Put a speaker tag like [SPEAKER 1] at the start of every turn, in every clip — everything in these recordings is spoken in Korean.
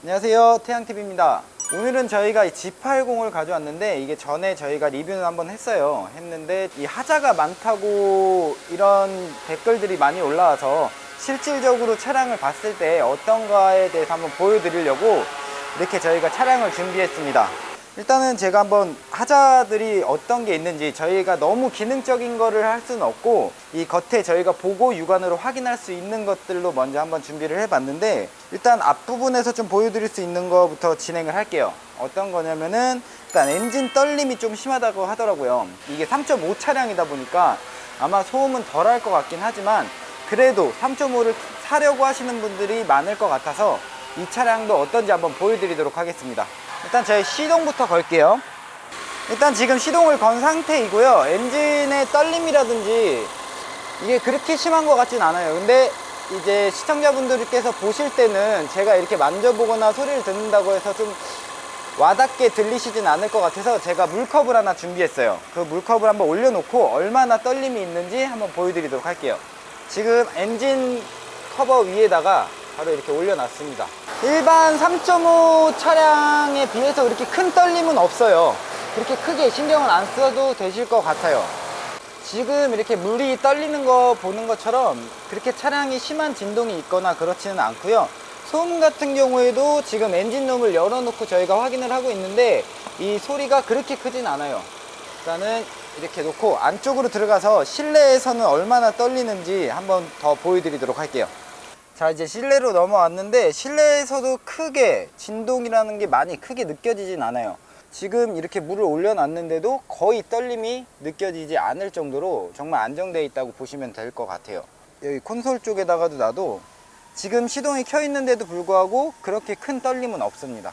[SPEAKER 1] 안녕하세요. 태양TV입니다. 오늘은 저희가 이 G80을 가져왔는데 이게 전에 저희가 리뷰는 한번 했어요. 했는데 이 하자가 많다고 이런 댓글들이 많이 올라와서 실질적으로 차량을 봤을 때 어떤가에 대해서 한번 보여드리려고 이렇게 저희가 차량을 준비했습니다 일단은 제가 한번 하자들이 어떤 게 있는지 저희가 너무 기능적인 거를 할 수는 없고 이 겉에 저희가 보고 육안으로 확인할 수 있는 것들로 먼저 한번 준비를 해봤는데 일단 앞부분에서 좀 보여드릴 수 있는 거부터 진행을 할게요. 어떤 거냐면은 일단 엔진 떨림이 좀 심하다고 하더라고요. 이게 3.5 차량이다 보니까 아마 소음은 덜 할 것 같긴 하지만 그래도 3.5를 사려고 하시는 분들이 많을 것 같아서 이 차량도 어떤지 한번 보여드리도록 하겠습니다 일단 저희 시동부터 걸게요. 일단 지금 시동을 건 상태이고요. 엔진의 떨림이라든지 이게 그렇게 심한 것 같진 않아요. 근데 이제 시청자분들께서 보실 때는 제가 이렇게 만져보거나 소리를 듣는다고 해서 좀 와닿게 들리시진 않을 것 같아서 제가 물컵을 하나 준비했어요. 그 물컵을 한번 올려놓고 얼마나 떨림이 있는지 한번 보여드리도록 할게요. 지금 엔진 커버 위에다가 바로 이렇게 올려놨습니다. 일반 3.5 차량에 비해서 그렇게 큰 떨림은 없어요. 그렇게 크게 신경을 안 써도 되실 것 같아요. 지금 이렇게 물이 떨리는 거 보는 것처럼 그렇게 차량이 심한 진동이 있거나 그렇지는 않고요. 소음 같은 경우에도 지금 엔진룸을 열어놓고 저희가 확인을 하고 있는데 이 소리가 그렇게 크진 않아요. 일단은 이렇게 놓고 안쪽으로 들어가서 실내에서는 얼마나 떨리는지 한번 더 보여드리도록 할게요 자 이제 실내로 넘어왔는데 실내에서도 크게 진동이라는 게 많이 크게 느껴지진 않아요. 지금 이렇게 물을 올려놨는데도 거의 떨림이 느껴지지 않을 정도로 정말 안정되어 있다고 보시면 될 것 같아요. 여기 콘솔 쪽에다가도 놔도 지금 시동이 켜 있는데도 불구하고 그렇게 큰 떨림은 없습니다.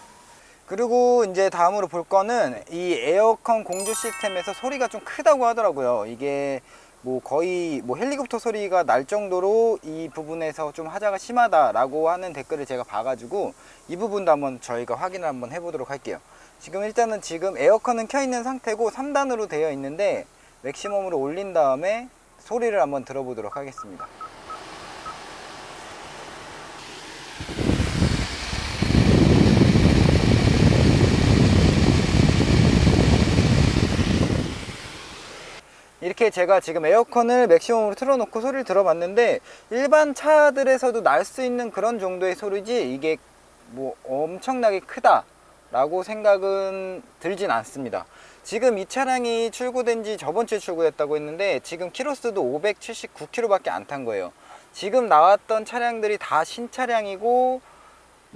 [SPEAKER 1] 그리고 이제 다음으로 볼 거는 이 에어컨 공조 시스템에서 소리가 좀 크다고 하더라고요. 이게 뭐 거의 뭐 헬리콥터 소리가 날 정도로 이 부분에서 좀 하자가 심하다라고 하는 댓글을 제가 봐가지고 이 부분도 한번 저희가 확인을 한번 해보도록 할게요. 지금 일단은 지금 에어컨은 켜 있는 상태고 3단으로 되어 있는데 맥시멈으로 올린 다음에 소리를 한번 들어보도록 하겠습니다. 이렇게 제가 지금 에어컨을 맥시멈으로 틀어놓고 소리를 들어봤는데 일반 차들에서도 날 수 있는 그런 정도의 소리지 이게 뭐 엄청나게 크다 라고 생각은 들진 않습니다. 지금 이 차량이 출고된 지 저번 주에 출고됐다고 했는데 지금 키로수도 579km 밖에 안 탄 거예요. 지금 나왔던 차량들이 다 신차량이고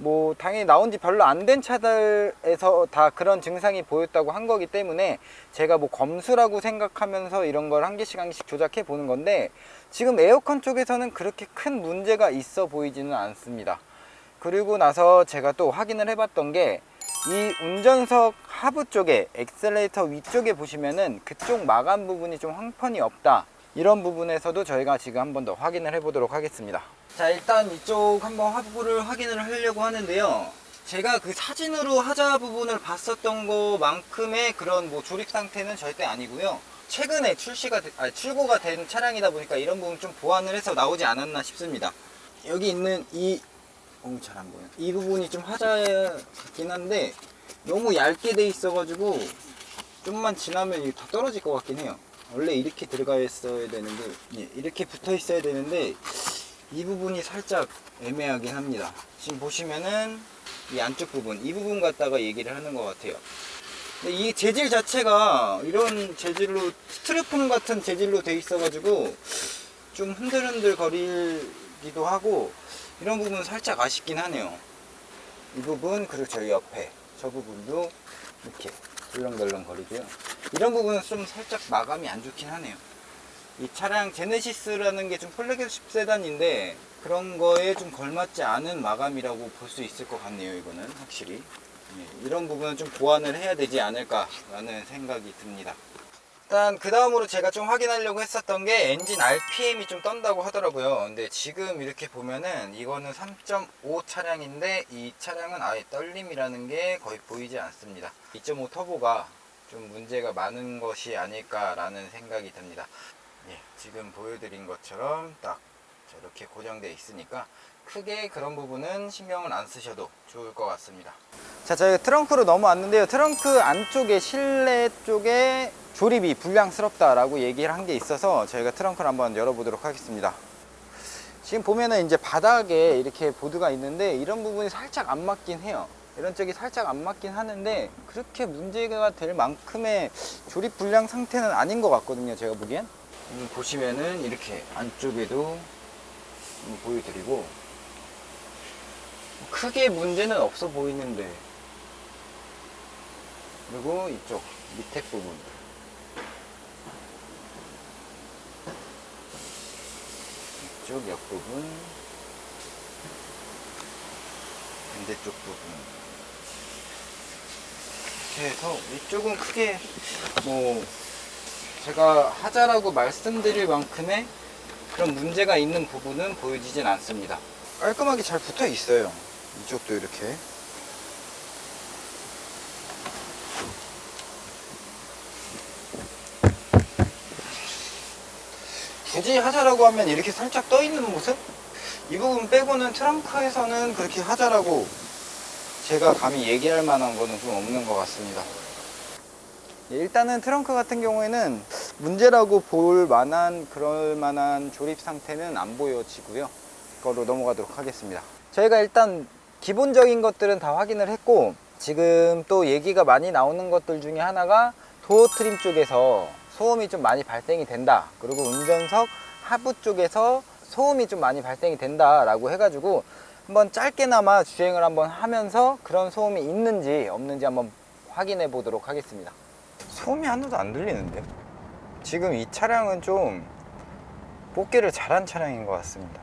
[SPEAKER 1] 뭐 당연히 나온 지 별로 안 된 차들에서 다 그런 증상이 보였다고 한 거기 때문에 제가 뭐 검수라고 생각하면서 이런 걸 한 개씩 한 개씩 조작해 보는 건데 지금 에어컨 쪽에서는 그렇게 큰 문제가 있어 보이지는 않습니다. 그리고 나서 제가 또 확인을 해봤던 게 이 운전석 하부 쪽에 엑셀레이터 위쪽에 보시면은 그쪽 마감 부분이 좀 황판이 없다 이런 부분에서도 저희가 지금 한 번 더 확인을 해 보도록 하겠습니다. 자 일단 이쪽 한번 하부를 확인을 하려고 하는데요. 제가 그 사진으로 하자 부분을 봤었던 것만큼의 그런 뭐 조립 상태는 절대 아니고요. 최근에 출시가 되- 아니, 출고가 된 차량이다 보니까 이런 부분 좀 보완을 해서 나오지 않았나 싶습니다. 여기 있는 이 어우 잘 안 보여. 이 부분이 좀 하자 같긴 한데 너무 얇게 돼 있어 가지고 좀만 지나면 다 떨어질 것 같긴 해요 원래 이렇게 들어가 있어야 되는데 예, 이렇게 붙어 있어야 되는데 이 부분이 살짝 애매하긴 합니다. 지금 보시면은 이 안쪽 부분 이 부분 갖다가 얘기를 하는 것 같아요. 근데 이 재질 자체가 이런 재질로 스트레폰 같은 재질로 돼 있어 가지고 좀 흔들흔들 거리기도 하고 이런 부분은 살짝 아쉽긴 하네요. 이 부분 그리고 저희 옆에 저 부분도 이렇게 덜렁덜렁 거리고요 이런 부분은 좀 살짝 마감이 안 좋긴 하네요. 이 차량 제네시스라는 게 좀 플래그십 세단인데 그런 거에 좀 걸맞지 않은 마감이라고 볼 수 있을 것 같네요 이거는 확실히. 예, 이런 부분은 좀 보완을 해야 되지 않을까라는 생각이 듭니다. 일단 그 다음으로 제가 좀 확인하려고 했었던 게 엔진 RPM이 좀 떤다고 하더라고요. 근데 지금 이렇게 보면은 이거는 3.5 차량인데 이 차량은 아예 떨림이라는 게 거의 보이지 않습니다. 2.5 터보가 좀 문제가 많은 것이 아닐까라는 생각이 듭니다 예, 지금 보여드린 것처럼 딱 저렇게 고정되어 있으니까 크게 그런 부분은 신경을 안 쓰셔도 좋을 것 같습니다. 자, 저희가 트렁크로 넘어왔는데요. 트렁크 안쪽에 실내 쪽에 조립이 불량스럽다라고 얘기를 한 게 있어서 저희가 트렁크를 한번 열어보도록 하겠습니다. 지금 보면은 이제 바닥에 이렇게 보드가 있는데 이런 부분이 살짝 안 맞긴 해요. 이런 쪽이 살짝 안 맞긴 하는데 그렇게 문제가 될 만큼의 조립 불량 상태는 아닌 것 같거든요. 제가 보기엔. 음, 보시면은 이렇게 안쪽에도 한번 보여드리고 크게 문제는 없어 보이는데 그리고 이쪽 밑에 부분 이쪽 옆부분 반대쪽 부분 이렇게 해서 이쪽은 크게 뭐 제가 하자라고 말씀드릴 만큼의 그런 문제가 있는 부분은 보여지진 않습니다. 깔끔하게 잘 붙어 있어요. 이쪽도 이렇게. 굳이 하자라고 하면 이렇게 살짝 떠 있는 모습? 이 부분 빼고는 트렁크에서는 그렇게 하자라고 제가 감히 얘기할 만한 거는 좀 없는 것 같습니다. 예, 일단은 트렁크 같은 경우에는 문제라고 볼 만한 그럴 만한 조립 상태는 안 보여지고요. 그거로 넘어가도록 하겠습니다. 저희가 일단 기본적인 것들은 다 확인을 했고 지금 또 얘기가 많이 나오는 것들 중에 하나가 도어 트림 쪽에서 소음이 좀 많이 발생이 된다. 그리고 운전석 하부 쪽에서 소음이 좀 많이 발생이 된다라고 해가지고 한번 짧게나마 주행을 한번 하면서 그런 소음이 있는지 없는지 한번 확인해 보도록 하겠습니다. 소음이 하나도 안 들리는데 지금 이 차량은 좀 뽑기를 잘한 차량인 것 같습니다.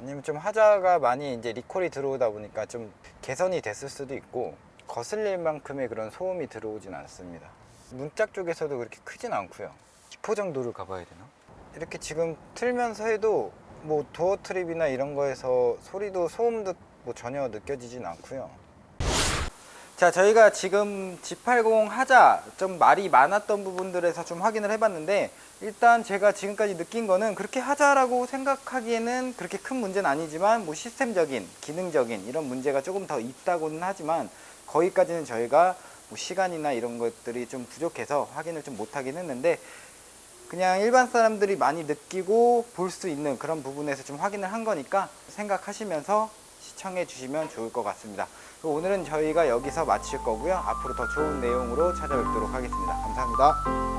[SPEAKER 1] 아니면 좀 하자가 많이 이제 리콜이 들어오다 보니까 좀 개선이 됐을 수도 있고 거슬릴 만큼의 그런 소음이 들어오진 않습니다. 문짝 쪽에서도 그렇게 크진 않고요. 기포 정도를 가봐야 되나? 이렇게 지금 틀면서 해도 뭐 도어 트립이나 이런 거에서 소리도 소음도 뭐 전혀 느껴지진 않고요. 자, 저희가 지금 G80 하자 좀 말이 많았던 부분들에서 좀 확인을 해봤는데 일단 제가 지금까지 느낀 거는 그렇게 하자라고 생각하기에는 그렇게 큰 문제는 아니지만 뭐 시스템적인, 기능적인 이런 문제가 조금 더 있다고는 하지만 거기까지는 저희가 뭐 시간이나 이런 것들이 좀 부족해서 확인을 좀 못하긴 했는데 그냥 일반 사람들이 많이 느끼고 볼 수 있는 그런 부분에서 좀 확인을 한 거니까 생각하시면서 시청해 주시면 좋을 것 같습니다. 오늘은 저희가 여기서 마칠 거고요. 앞으로 더 좋은 내용으로 찾아뵙도록 하겠습니다. 감사합니다.